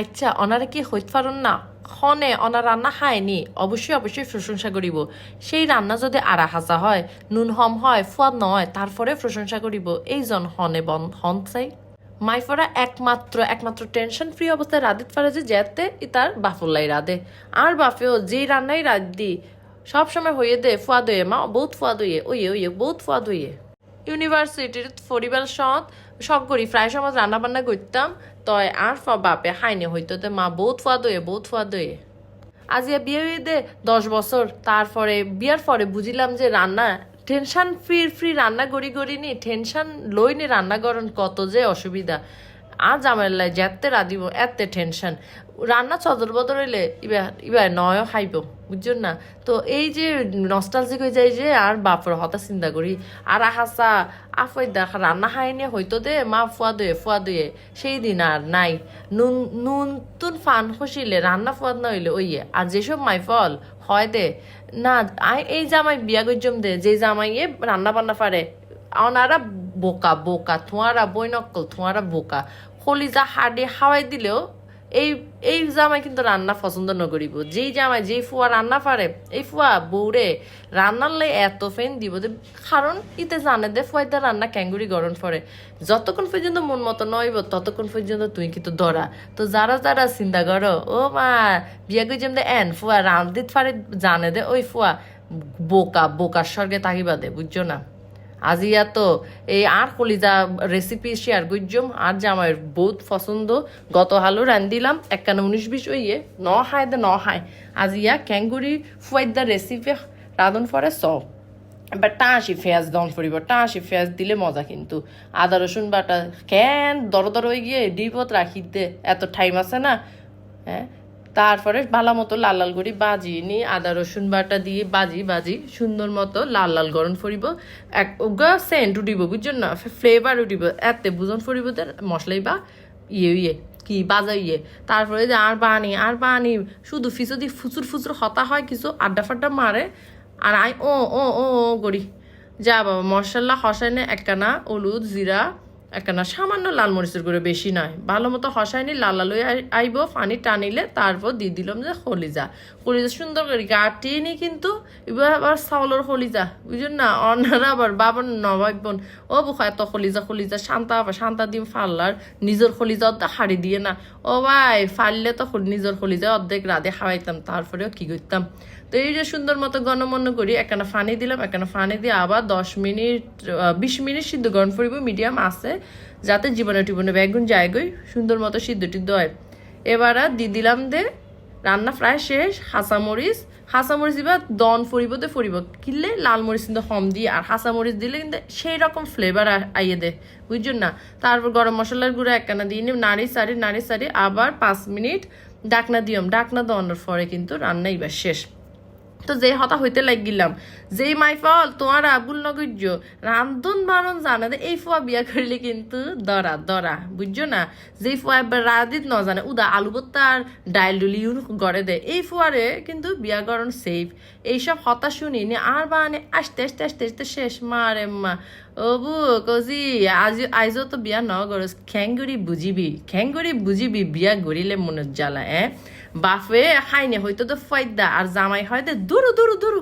আচ্ছা অনারা কি হইতে পারুন না? হনে অনার রান্না খায়নি অবশ্যই অবশ্যই প্রশংসা করিব। সেই রান্না যদি আড়া হাজা হয়, নুন হম হয়, ফুয়াদ নয়, তারপরে প্রশংসা করিব। এইজন হনে বন, হন চাই। মাইফরা একমাত্র একমাত্র টেনশন ফ্রি অবস্থায় রাধিত পারে যে যেতে তার বাফুল্লাই রাধে। আর বাফেও যেই রান্নাই রাধ দি সবসময় হইয়ে দে, ফুয়াদ হইয়ে, মা, বহুত ফুয়াদ হইয়ে, ওইয়ে ওইয়ে, বহুত ফুয়াদ হইয়ে। ইউনিভার্সিটির পরিবার সৎ সব করি, প্রায় সময় রান্না বান্না করতাম। তয় আর ফ বাপে হাইনে হইতো তে মা বহুত ফুয়া দোয়ে বহুত ফুয়া দোয়ে আজ আজিয়া বিয়ে দে দশ বছর, তারপরে, বিয়ার পরে বুঝিলাম যে রান্না টেনশন ফ্রি ফ্রি রান্না গড়ি গড়ি নি টেনশন লই নি রান্না কত যে অসুবিধা। আর জামাইলাই যেতে রাধিব, এতে টেনশন রান্না চদর বদর হইলে ইবা ইবা নয় খাইব, বুঝছেন না? তো এই যে নস্টালজিক হয়ে যায় যে, আর বাপর হতা চিন্তা করি। আর আহাসা, আফই দেখা, রান্না খাইনি হয়তো দে, মা ফুয়া দয়ে ফুয়া দয়ে সেই দিন আর নাই। নুন নুন তুন ফান খসিলে, রান্না ফুয়াদ না হইলে ওইয়ে। আর যেসব মাই ফল, হয় দে। না এই জামাই বিয়া গজ্জম দে, যে জামাইয়ে রান্না বান্না পারে অনারা বোকা বোকা থুয়ারা বই নকল থুয়ারা বোকা কলিজা হাডে হাওয়াই দিলেও এই এই জামাই কিন্তু রান্না পছন্দ নকরিব। যেই জামাই, যেই ফুয়া রান্না পারে, এই ফুয়া বউরে রান্নার লাই এত ফেন দিব যে, কারণ ইতে জানে দে ফুয়াইতে রান্না ক্যাঙ্গুরি গরম পরে যতক্ষণ পর্যন্ত মন মতো নইব, ততক্ষণ পর্যন্ত তুই কিন্তু দরা তো যারা যারা চিন্তা করো, ও মা, বিয়া গই যেমন এন ফুয়া রান্ধিত পারে, জানে দে ওই ফুয়া বোকা, বোকার স্বর্গে তাকিবা দে বুঝছ না? আজিয়া তো এই আর কলিজা রেসিপি শেয়ার গুজম আর যে আমার বহুত পছন্দ, গত হালো রান্দিলাম একখানা উনিশ বিশ ওইয়ে ন হায় দে ন হায়। আজিয়া ক্যাঙ্গুরি ফুয়াই দা রেসিপি রাঁধন ফরে সব এবার টাঁসি পেঁয়াজ দন ফুরিব টাঁসি পেঁয়াজ দিলে মজা কিন্তু। আদা, রসুন বাটা, কেন দর দর হয়ে গিয়ে ডিপত রাখি দে এত টাইম আছে না হ্যাঁ? তারপরে ভালো মতো লাল লাল করে বাজি নি আদা, রসুন বাটা দিয়ে বাজি বাজি, সুন্দর মতো লাল লাল গরম ফুরিব। এক ওগা সেন্ট উঠিব, বুঝছেন না? ফ্লেভার উঠিব। এতে বুঝন ফুরিব মশলাই বা ইয়ে ইয়ে কি বাজা ইয়ে। তারপরে যে আর পানি আর পানি শুধু ফিসদি ফুচুর ফুচুর হতা হয়, কিছু আড্ডা ফাড্ডা মারে, আর আই ও ও ও করি। যা বাবা মশলা হসাইনে একখানা হলুদ, জিরা একখানা সামান্য লাল মরিচের করে বেশি নয়। ভালো মতো হসাইনি লাল আই- আইব, পানি টানিলে তারপর দিয়ে দিলাম যে হলিজা। হলিজা সুন্দর করে গাটিয়ে নি কিন্তু, এবার আবার চাউলের হলিজা। বুঝুন না, অন্যরা আবার বাবার নবাই বোন। ও বুখা এত হলিজা হলিজা, শান্তা আবার শান্তা দিম ফাল্লার নিজের হলিজা অর্ধেক হাড়ি দিয়ে না। ও ভাই, ফাললে তো নিজের হলিজা অর্ধেক রাধে খাওয়াইতাম, তারপরেও কি করতাম? তো এই যে সুন্দর মতো গণমন্য করি একখানা ফানি দিলাম একখানা ফানি দিয়ে আবার দশ মিনিট বিশ মিনিট সিদ্ধ গরম করিব মিডিয়াম আছে। যাতে জীবনে টিবনে বেগুন যায়গই সুন্দর মতো সিদ্ধ টিদ্ধ হয়। এবার দি দিলাম দে, রান্না প্রায় শেষ হাসামরিচ হাসামরিচ দিবা, দন ফরিব দে, ফরিব। কিনলে লাল মরিচ কিন্তু হম দিয়ে, আর হাসামরিচ দিলে কিন্তু সেই রকম ফ্লেভার আইয়ে দে, বুঝছেন না? তারপর গরম মশলার গুঁড়ো একখানা দিয়ে নিম, নাড়ি সারি নাড়ি সারি, আবার পাঁচ মিনিট ডাকনা দিয়ম। ডাকনা দেওয়ানোর পরে কিন্তু রান্না এবার শেষ। তো যে হতা হইতে লাগিলাম। যেই মাইফল তোমার আবুল নগর্য রান্ধন বারণ জানে এই ফুয়া বিয়া করলে কিন্তু দরা দরা, বুঝছ না? যেই ফুয়া এবার রাধিত ন জানে, উদা আলু ভর্তা আর ডাইল ডুলিও গড়ে দেয়। এই ফুয়ারে কিন্তু বিয়া করণ সেফ এইসব হতা শুনি নি, আর বানে আসতে আসতে আসতে আসতে শেষ মা। ও বু, কজি, আজ আইজও তো বিয়া ন গরস। খ্যাঙ্গুরি বুঝিবি খ্যাঙ্গুরি বুঝিবি, বিয়া গড়িলে মনের জ্বালা হ্যাঁ বাপে খাইনে হয়তো তো ফয়দা আর জামাই হয় দুরু দুরু দুরু।